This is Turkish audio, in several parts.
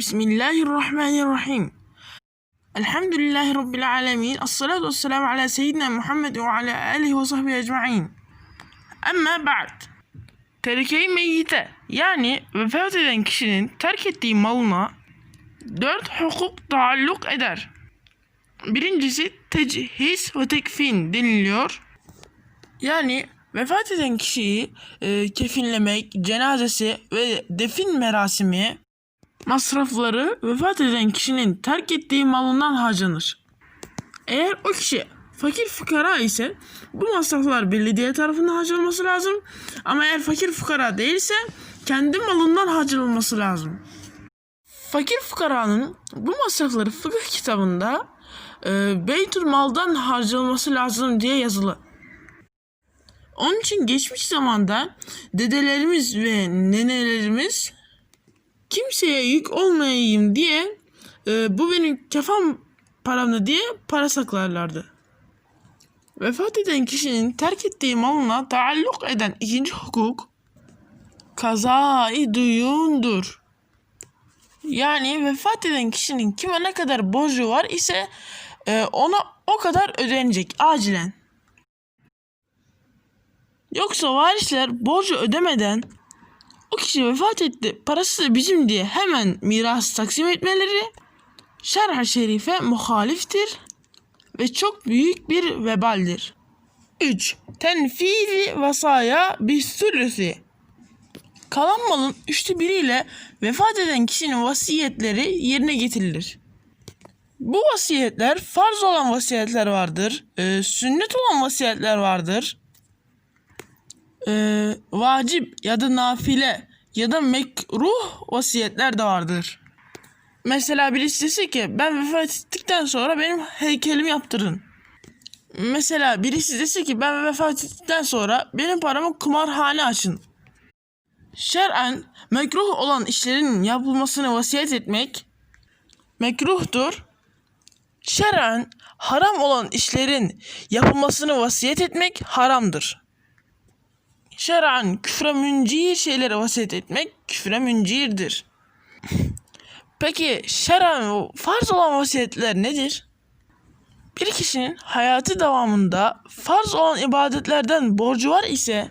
Bismillahirrahmanirrahim. Elhamdülillahi Rabbil alemin. Esselatu vesselamu ala seyyidina Muhammed ve ala alihi ve sahbihi ecma'in. Amma ba'd. Terike-i meyyite yani vefat eden kişinin terk ettiği malına dört hukuk taalluk eder. Birincisi tecihiz ve tekfin deniliyor. Yani vefat eden kişiyi e, kefinlemek, cenazesi ve defin merasimi masrafları vefat eden kişinin terk ettiği malından harcanır. Eğer o kişi fakir fukara ise bu masraflar belediye tarafından harcanması lazım. Ama eğer fakir fukara değilse kendi malından harcanılması lazım. Fakir fukaranın bu masrafları fıkıh kitabında e, Beytül Mal'dan harcanılması lazım diye yazılı. Onun için geçmiş zamanda dedelerimiz ve nenelerimiz kimseye yük olmayayım diye e, bu benim kefam paramda diye para saklarlardı. Vefat eden kişinin terk ettiği malına taalluk eden ikinci hukuk kazai duyundur. Yani vefat eden kişinin kime ne kadar borcu var ise e, ona o kadar ödenecek acilen. Yoksa varisler borcu ödemeden o kişi vefat etti parası da bizim diye hemen miras taksim etmeleri şerh şerife muhaliftir ve çok büyük bir vebaldir. 3. Tenfizi vasaya bisülüsü Kalan malın üçte biriyle vefat eden kişinin vasiyetleri yerine getirilir. Bu vasiyetler farz olan vasiyetler vardır, e, sünnet olan vasiyetler vardır, e, vacip ya da nafile ya da mekruh vasiyetler de vardır. Mesela birisi dese ki ben vefat ettikten sonra benim heykelimi yaptırın. Mesela birisi dese ki ben vefat ettikten sonra benim paramı kumarhane açın. Şer'en mekruh olan işlerin yapılmasını vasiyet etmek mekruhtur. Şer'en haram olan işlerin yapılmasını vasiyet etmek haramdır. Şer'en küfre müncir şeylere vasiyet etmek küfre müncirdir. Peki şer'en farz olan vasiyetler nedir? Bir kişinin hayatı devamında farz olan ibadetlerden borcu var ise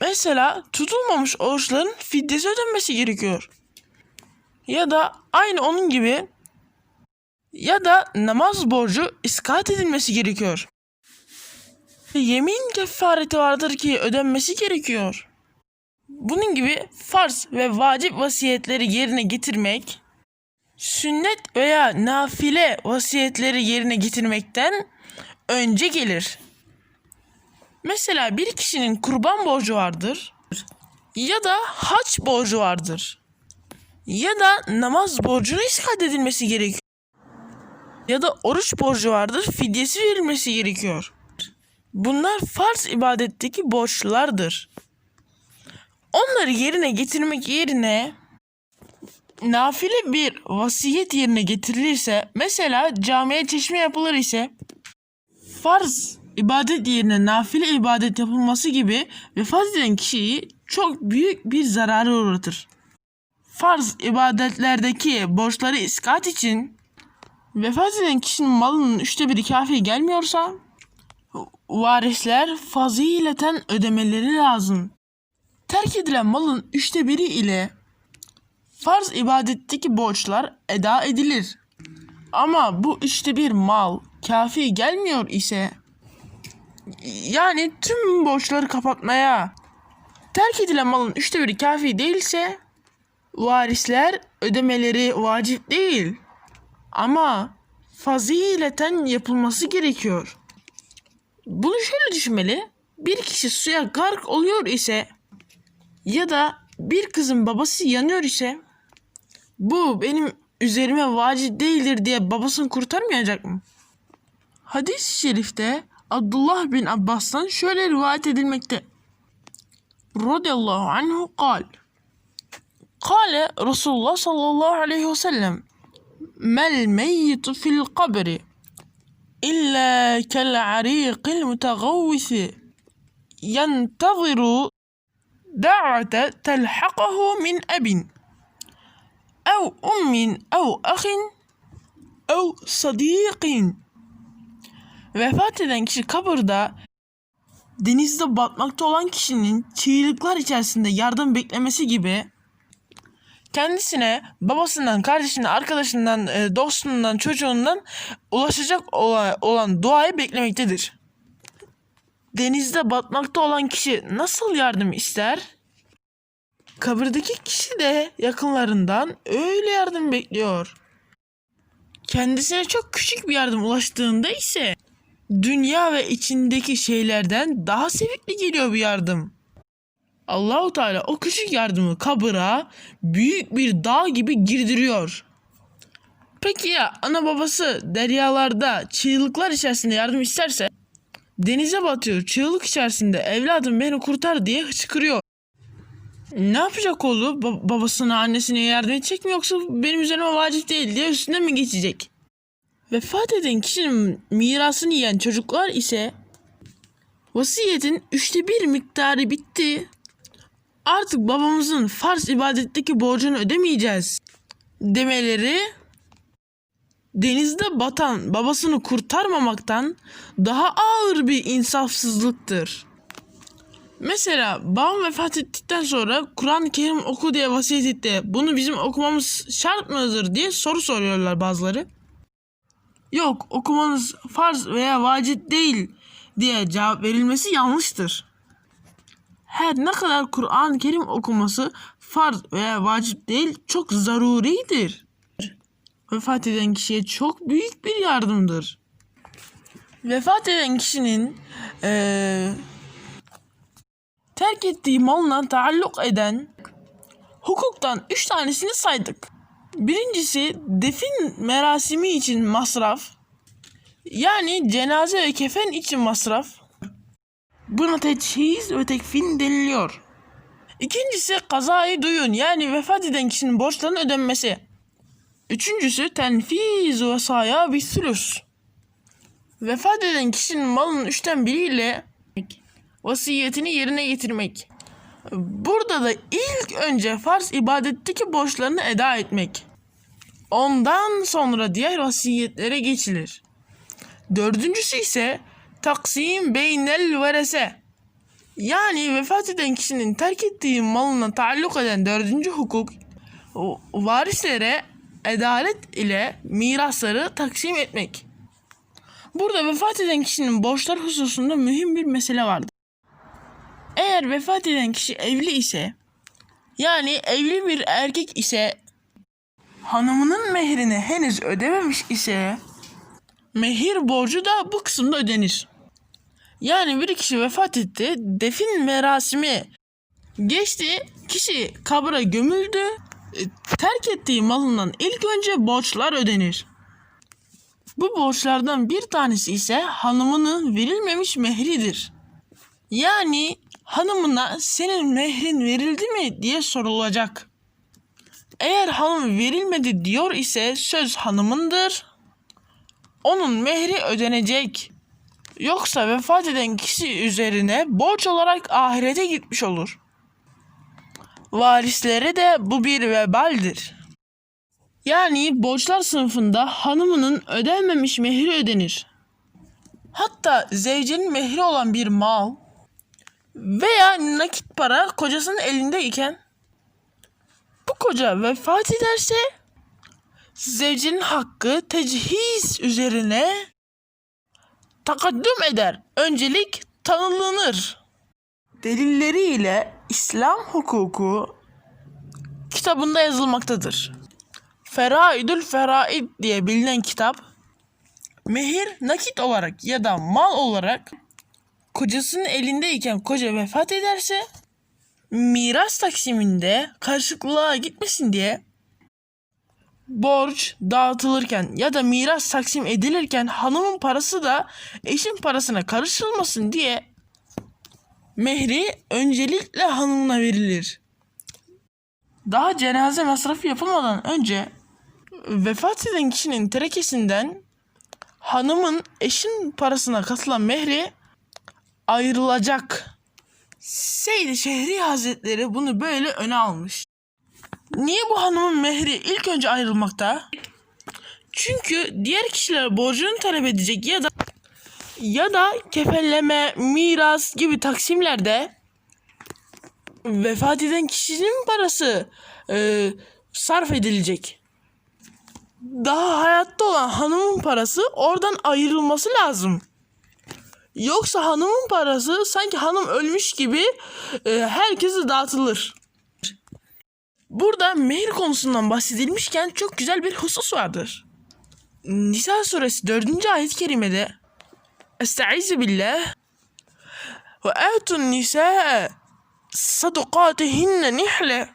mesela tutulmamış oruçların fidyesi ödenmesi gerekiyor. Ya da aynı onun gibi ya da namaz borcu iskat edilmesi gerekiyor. Yemin kefareti vardır ki ödenmesi gerekiyor. Bunun gibi farz ve vacip vasiyetleri yerine getirmek, sünnet veya nafile vasiyetleri yerine getirmekten önce gelir. Mesela bir kişinin kurban borcu vardır ya da haç borcu vardır ya da namaz borcuna iskat edilmesi gerekiyor ya da oruç borcu vardır fidyesi verilmesi gerekiyor. Bunlar farz ibadetteki borçlardır. Onları yerine getirmek yerine nafile bir vasiyet yerine getirilirse mesela camiye çeşme yapılır ise farz ibadet yerine nafile ibadet yapılması gibi vefat eden kişiyi çok büyük bir zararı uğratır. Farz ibadetlerdeki borçları iskat için vefat eden kişinin malının üçte biri kafi gelmiyorsa varisler fazileten ödemeleri lazım. Terk edilen malın üçte biri ile farz ibadetteki borçlar eda edilir. Ama bu üçte bir mal kafi gelmiyor ise yani tüm borçları kapatmaya terk edilen malın üçte biri kafi değilse varisler ödemeleri vacip değil. Ama fazileten yapılması gerekiyor. Bunu şöyle düşünmeli. Bir kişi suya gark oluyor ise ya da bir kızın babası yanıyor ise bu benim üzerime vacip değildir diye babasını kurtarmayacak mı? Hadis-i şerifte Abdullah bin Abbas'tan şöyle rivayet edilmekte. Radiyallahu anhu kal. Kale Resulullah sallallahu aleyhi ve sellem Mel meyyitu fil kabri إلا كالعريق المتغوث ينتظر دعوة تلحقه من أب أو أم أو أخ أو صديق Vefat eden kişi kabırda denizde batmakta olan kişinin çığlıklar içerisinde yardım beklemesi gibi kendisine babasından, kardeşinden, arkadaşından, e, dostundan, çocuğundan ulaşacak olan, duayı beklemektedir. Denizde batmakta olan kişi nasıl yardım ister? Kabirdeki kişi de yakınlarından öyle yardım bekliyor. Kendisine çok küçük bir yardım ulaştığında ise dünya ve içindeki şeylerden daha sevikli geliyor bu yardım. Allahu Teala o küçük yardımı kabıra büyük bir dağ gibi girdiriyor. Peki ya ana babası deryalarda çığlıklar içerisinde yardım isterse denize batıyor çığlık içerisinde evladım beni kurtar diye hıçkırıyor. Ne yapacak oğlu? Ba- babasına annesine yardım edecek mi yoksa benim üzerime vacip değil diye üstüne mi geçecek? Vefat eden kişinin mirasını yiyen çocuklar ise vasiyetin üçte bir miktarı bitti. Artık babamızın farz ibadetteki borcunu ödemeyeceğiz demeleri denizde batan babasını kurtarmamaktan daha ağır bir insafsızlıktır. Mesela babam vefat ettikten sonra Kur'an-ı Kerim oku diye vasiyet etti. Bunu bizim okumamız şart mıdır diye soru soruyorlar bazıları. Yok okumanız farz veya vacip değil diye cevap verilmesi yanlıştır. Her ne kadar Kur'an-ı Kerim okuması farz veya vacip değil çok zaruridir. Vefat eden kişiye çok büyük bir yardımdır. Vefat eden kişinin eee terk ettiği malına taalluk eden hukuktan üç tanesini saydık. Birincisi defin merasimi için masraf. Yani cenaze ve kefen için masraf. Buna teçhiz ve tekfin deniliyor. İkincisi kazayı duyun yani vefat eden kişinin borçlarının ödenmesi. Üçüncüsü tenfiz ve saya bir sülüs. Vefat eden kişinin malının üçten biriyle vasiyetini yerine getirmek. Burada da ilk önce farz ibadetteki borçlarını eda etmek. Ondan sonra diğer vasiyetlere geçilir. Dördüncüsü ise taksim beynel verese. Yani vefat eden kişinin terk ettiği malına taalluk eden dördüncü hukuk varislere adalet ile mirasları taksim etmek. Burada vefat eden kişinin borçlar hususunda mühim bir mesele vardır. Eğer vefat eden kişi evli ise yani evli bir erkek ise hanımının mehrini henüz ödememiş ise mehir borcu da bu kısımda ödenir. Yani bir kişi vefat etti, defin merasimi geçti, kişi kabra gömüldü, e, terk ettiği malından ilk önce borçlar ödenir. Bu borçlardan bir tanesi ise hanımının verilmemiş mehridir. Yani hanımına senin mehrin verildi mi diye sorulacak. Eğer hanım verilmedi diyor ise söz hanımındır. Onun mehri ödenecek. Yoksa vefat eden kişi üzerine borç olarak ahirete gitmiş olur. Varislere de bu bir vebaldir. Yani borçlar sınıfında hanımının ödenmemiş mehri ödenir. Hatta zevcenin mehri olan bir mal veya nakit para kocasının elindeyken bu koca vefat ederse zevcenin hakkı tecihiz üzerine takaddüm eder. Öncelik tanınır. Delilleriyle İslam hukuku kitabında yazılmaktadır. Feraidül Feraid diye bilinen kitap mehir nakit olarak ya da mal olarak kocasının elindeyken koca vefat ederse miras taksiminde karışıklığa gitmesin diye borç dağıtılırken ya da miras taksim edilirken hanımın parası da eşin parasına karışılmasın diye mehri öncelikle hanımına verilir. Daha cenaze masrafı yapılmadan önce vefat eden kişinin terekesinden hanımın eşin parasına katılan mehri ayrılacak. Seydi Şehri Hazretleri bunu böyle öne almış. Niye bu hanımın mehri ilk önce ayrılmakta? Çünkü diğer kişiler borcunu talep edecek ya da ya da kefenleme, miras gibi taksimlerde vefat eden kişinin parası e, sarf edilecek. Daha hayatta olan hanımın parası oradan ayrılması lazım. Yoksa hanımın parası sanki hanım ölmüş gibi e, herkese dağıtılır. Burada mehir konusundan bahsedilmişken çok güzel bir husus vardır. Nisa suresi 4. ayet-i kerimede Estaizu billah ve atun nisaa sadukatihinne nihle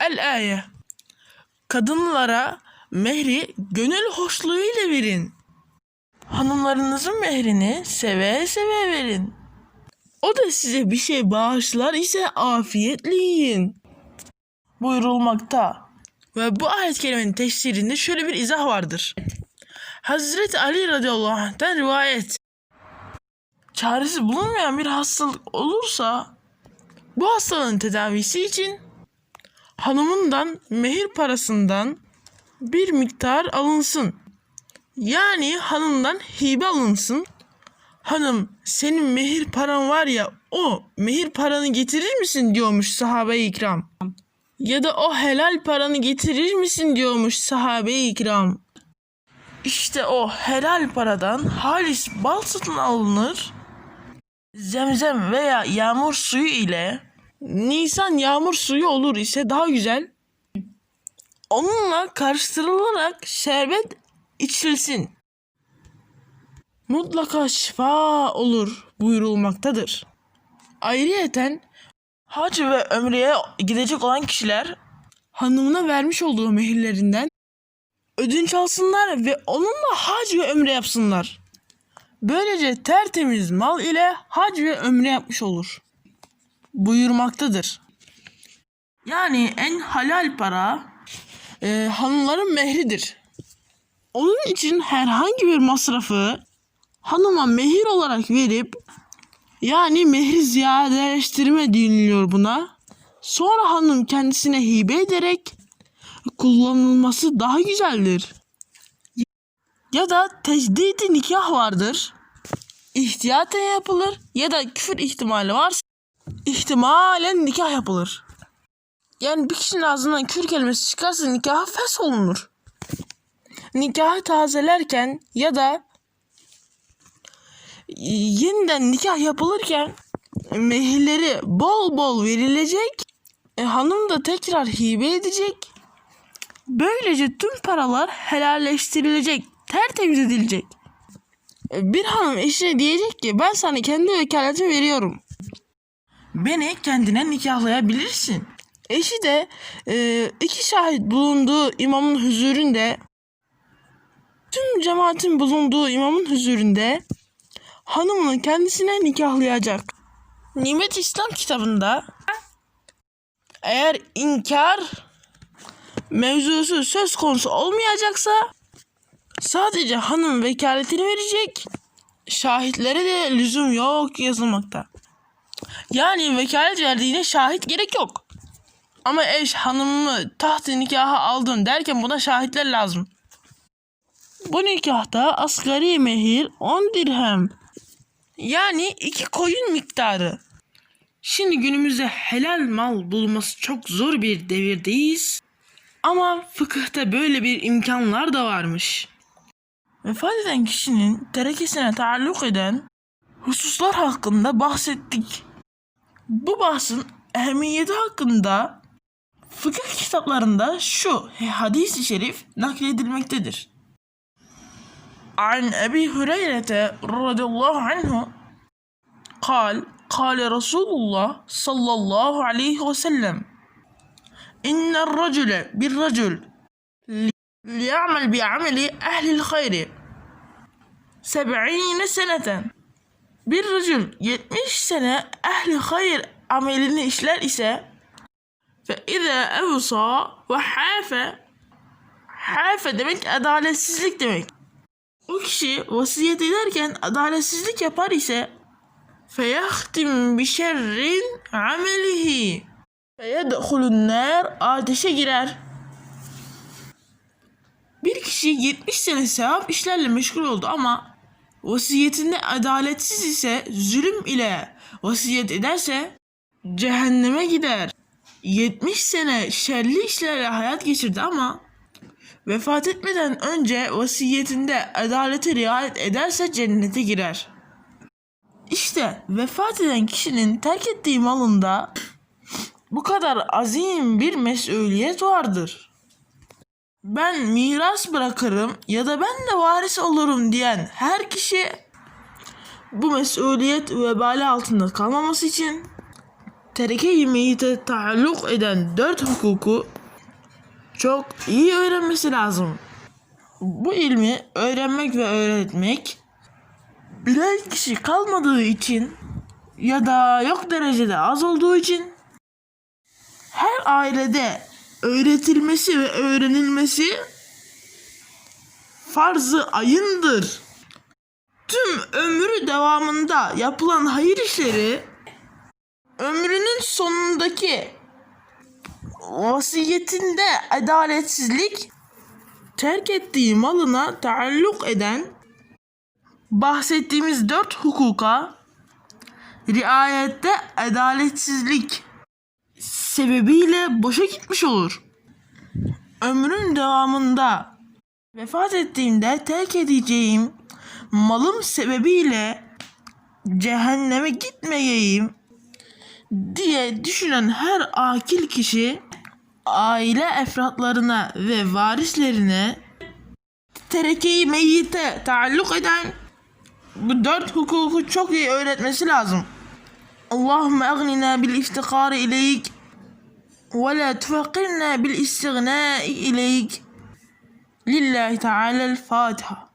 El ayet Kadınlara mehri gönül hoşluğuyla verin. Hanımlarınızın mehrini seve seve verin. O da size bir şey bağışlar ise afiyetle yiyin. Buyurulmakta. Ve bu ayet kelimenin tefsirinde şöyle bir izah vardır. Hazreti Ali radıyallahu anh'ten rivayet. Çaresi bulunmayan bir hastalık olursa bu hastalığın tedavisi için hanımından mehir parasından bir miktar alınsın. Yani hanımdan hibe alınsın. Hanım senin mehir paran var ya o mehir paranı getirir misin diyormuş sahabe-i ikram. Ya da o helal paranı getirir misin diyormuş sahabe-i ikram. İşte o helal paradan halis bal satın alınır. Zemzem veya yağmur suyu ile Nisan yağmur suyu olur ise daha güzel. Onunla karıştırılarak şerbet içilsin. Mutlaka şifa olur buyurulmaktadır. Ayrıyeten hac ve ömreye gidecek olan kişiler hanımına vermiş olduğu mehirlerinden ödünç alsınlar ve onunla hac ve ömre yapsınlar. Böylece tertemiz mal ile hac ve ömre yapmış olur. Buyurmaktadır. Yani en halal para e, hanımların mehridir. Onun için herhangi bir masrafı hanıma mehir olarak verip yani mehri ziyadeleştirme deniliyor buna. Sonra hanım kendisine hibe ederek kullanılması daha güzeldir. Ya da tecdidi nikah vardır. İhtiyaten yapılır ya da küfür ihtimali varsa ihtimalen nikah yapılır. Yani bir kişinin ağzından küfür kelimesi çıkarsa nikahı fes olunur. Nikahı tazelerken ya da yeniden nikah yapılırken mehirleri bol bol verilecek. E, hanım da tekrar hibe edecek. Böylece tüm paralar helalleştirilecek, tertemiz edilecek. E, bir hanım eşine diyecek ki ben sana kendi vekaletimi veriyorum. Beni kendine nikahlayabilirsin. Eşi de e, iki şahit bulunduğu imamın huzurunda tüm cemaatin bulunduğu imamın huzurunda hanımını kendisine nikahlayacak. Nimet İslam kitabında eğer inkar mevzusu söz konusu olmayacaksa sadece hanım vekaletini verecek. Şahitlere de lüzum yok yazılmakta. Yani vekalet verdiğine şahit gerek yok. Ama eş hanımımı taht nikaha aldın derken buna şahitler lazım. Bu nikahta asgari mehir 10 dirhem. Yani iki koyun miktarı. Şimdi günümüzde helal mal bulması çok zor bir devirdeyiz. Ama fıkıhta böyle bir imkanlar da varmış. Vefat eden kişinin terekesine taalluk eden hususlar hakkında bahsettik. Bu bahsin ehemmiyeti hakkında fıkıh kitaplarında şu hadis-i şerif nakledilmektedir. عن أبي هريرة رضي الله عنه قال قال رسول الله صلى الله عليه وسلم إن الرجل بالرجل ليعمل بعمل أهل الخير سبعين سنة بالرجل يتمش سنة أهل خير عملini işler ise فإذا أوصى وحاف حاف demek adaletsizlik demek. O kişi vasiyet ederken adaletsizlik yapar ise feyahtim bi şerrin amelihi feyedhulun nar ateşe girer. Bir kişi 70 sene sevap işlerle meşgul oldu ama vasiyetinde adaletsiz ise zulüm ile vasiyet ederse cehenneme gider. 70 sene şerli işlerle hayat geçirdi ama vefat etmeden önce vasiyetinde adalete riayet ederse cennete girer. İşte vefat eden kişinin terk ettiği malında bu kadar azim bir mesuliyet vardır. Ben miras bırakırım ya da ben de varis olurum diyen her kişi bu mesuliyet vebali altında kalmaması için tereke-i meyite taalluk eden dört hukuku çok iyi öğrenmesi lazım. Bu ilmi öğrenmek ve öğretmek bilen kişi kalmadığı için ya da yok derecede az olduğu için her ailede öğretilmesi ve öğrenilmesi farz-ı ayındır. Tüm ömrü devamında yapılan hayır işleri ömrünün sonundaki vasiyetinde adaletsizlik terk ettiği malına taalluk eden bahsettiğimiz dört hukuka riayette adaletsizlik sebebiyle boşa gitmiş olur. Ömrün devamında vefat ettiğimde terk edeceğim malım sebebiyle cehenneme gitmeyeyim diye düşünen her akil kişi aile efratlarına ve varislerine tereke-i meyyite taalluk eden bu dört hukuku çok iyi öğretmesi lazım. Allahümme agnina bil iftikari ileyk ve la tufakirna bil istighnai ileyk. Lillahi Teala'l Fatiha.